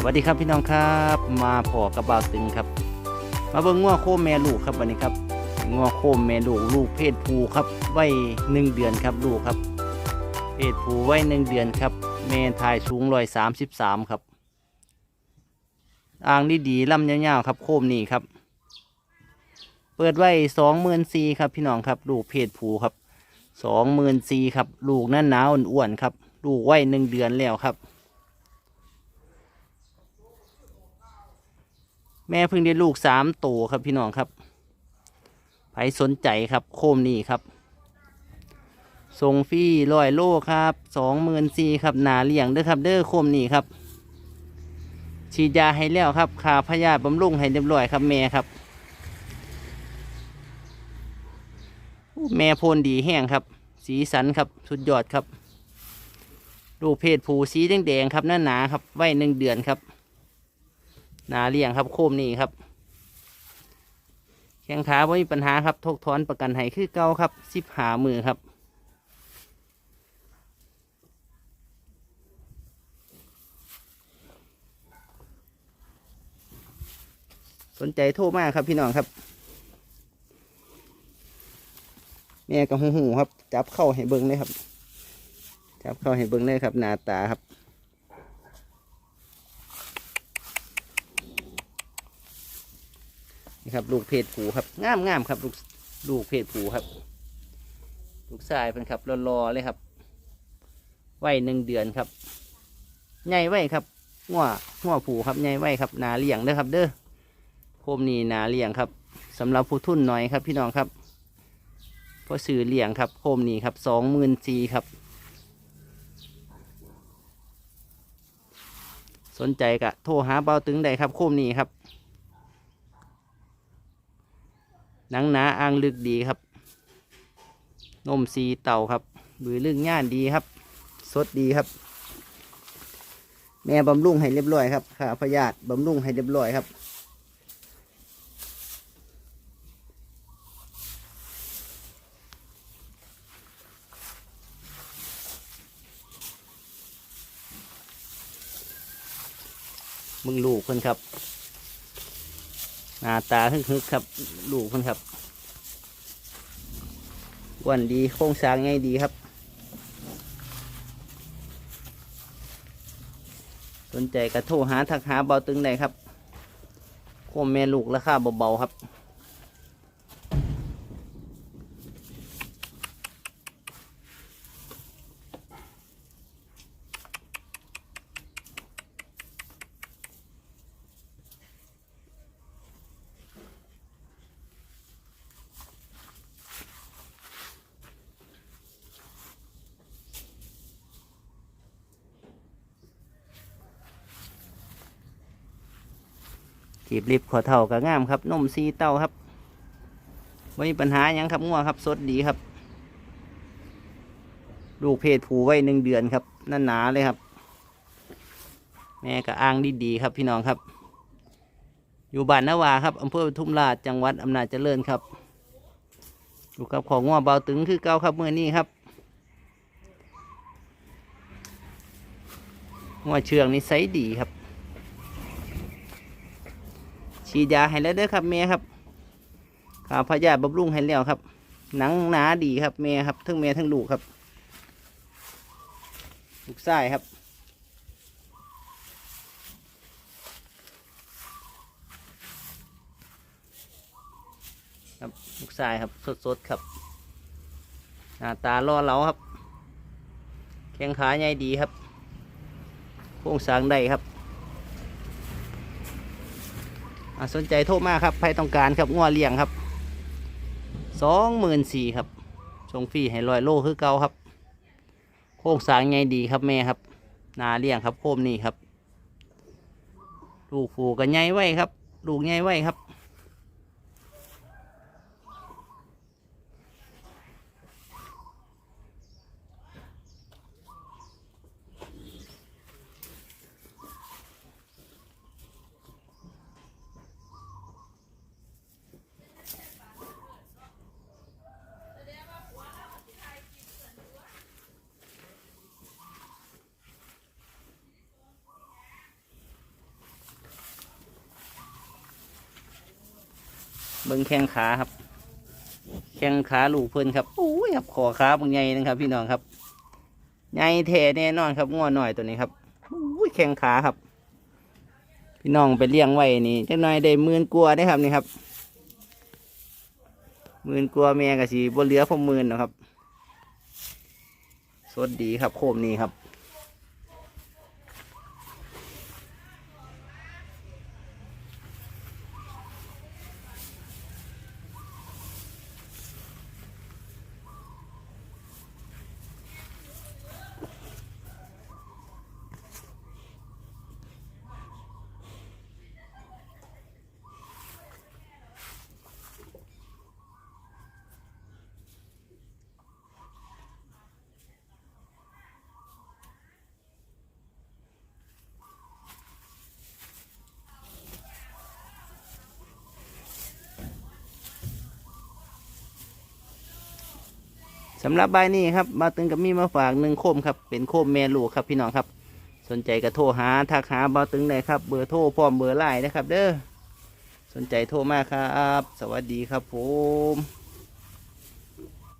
สวัสดีครับพี่น้องครับ มาพอกับบาวตึงครับ มาเบิ่งงัวโคแม่ลูกครับวันนี้ครับงัวโคแม่ลูกลูกเพศผู้ครับไว้หนึ่งเดือนครับลูกครับ เพศผู้ไว้หนึ่งเดือนครับแม่ทายสูงร้อยสามสิบสามครับอ่างดีดีๆลำยาวๆครับ โคมนี่ครับ เปิดไว้สองหมื่นสี่ครับพี่น้องครับลูกเพศผู้ครับสองหมื่นสี่ครับ ลูกนั่นหนาวอ้วนๆครับ ลูกไว้หนึ่งเดือนแล้วครับ แม่เพิ่งได้ลูกสามตัวครับพี่น้องครับใครสนใจครับโคมนี่ครับส่งฟรีร้อยโลครับสองหมื่นสี่ครับหนาเลี้ยงเด้อครับเด้อโคมนี่ครับ ฉีดยาให้แล้วครับขาพยาธิบำรุงให้เรียบร้อยครับแม่ครับ แม่โพนดีแห้งครับ สีสันครับสุดยอดครับ ลูกเพศผู้สีแดงๆครับหน้าหนาครับไว้หนึ่งเดือนครับ นาเลี้ยงครับโคมนี่ครับแข้งขาไม่มีปัญหาครับทกถอนประกันให้คือเก่าครับสิบหามือครับสนใจโทรมากครับพี่น้องครับ แม่กับหูหูครับ จับเข้าให้เบิ้งเลยครับ จับเข้าให้เบิ้งเลยครับ หน้าตาครับ นี่ครับ ลูกเพศผูครับงามงามครับลูกลูกเพศผูครับ ลูกชายเป็นครับรอๆเลยครับไว้หนึ่งเดือนครับใหญ่ไว้ครับงัวงัวผูครับใหญ่ไว้ครับนาเลี้ยงเด้อครับ เด้อโคมนี่นาเลี้ยงครับสำหรับผู้ทุนน้อยครับ พี่น้องครับเพราะซื้อเลี้ยงครับ โคมนี่ครับสองหมื่นสี่ครับ สนใจกะโทรหาเบาตึงได้ครับ โคมนี่ครับ หนังหนาอ่างลึกดีครับนมสีเต่าครับบือลึกง่านดีครับ สดดีครับ แม่บำรุงให้เรียบร้อยครับขาพยาธิบำรุงให้เรียบร้อยครับมึงลูกคนครับ หน้าตาฮึกๆครับ ลูกคนครับวันดีโครงสร้างไงดีครับ สนใจกระโทรหาทักหาเบาตึงได้ครับโคมแม่ลูกราคาเบาๆครับ จีบลิบขอเท่ากับงามครับนมซีเต้าครับไม่มีปัญหายังครับงัวครับสดดีครับ ลูกเพศผูไว้หนึ่งเดือนครับนั่นหนาเลยครับ แม่กับอ้างดีๆครับพี่น้องครับ อยู่บ้านนาวาครับอำเภอปทุมราชจังหวัดอำนาจเจริญครับอยู่กับของงัวเบาตึงคือเก่าครับเมื่อนี้ครับงัวเชืองนี่ไซส์ดีครับ ฉีดยาให้แล้วเด้อครับแม่ครับขาพยาธิบำรุงให้แล้วครับ หนังหนาดีครับแม่ครับทั้งแม่ทั้งลูกครับ ลูกไส้ครับครับลูกไส้ครับสดๆครับหน้าตาล่อเหลาครับ แข้งขาใหญ่ดีครับโครงสร้างได้ครับ อ่า สนใจโทษมากครับใครต้องการครับงัวเลี้ยงครับสองหมื่นสี่ครับส่งฟรีให้ลอยโลคือเก่าครับ โค้งสางไงดีครับแม่ครับ นาเลี้ยงครับโคมนี่ครับ ลูกผูกันใหญ่ไว้ครับ ลูกใหญ่ไว้ครับ เบิ้งแข้งขาครับ แข้งขาลูกเพิ่นครับโอ้ยครับขอขาบางใหญ่นะครับ พี่น้องครับใหญ่แท้แน่นอนครับง้อหน่อยตัวนี้ครับโอ้ยแข้งขาครับ พี่น้องไปเลี้ยงไว้นี่จักหน่อยได้หมื่นกว่าได้ครับนี่ครับหมื่นกว่าแม่กะสีบนเหลือพอมื่นนะครับ สดดีครับโคมนี้ครับำหรับใบนี้ครับมาตึงกับมีมาฝากหนึ่งโคมครับ เป็นโคมแม่ลูกครับพี่น้องครับ สนใจก็โทรหาทักหาบาตึงได้ครับ เบอร์โทรพร้อมเบอร์ไลน์นะครับ เด้อ สนใจโทรมาครับ สวัสดีครับผม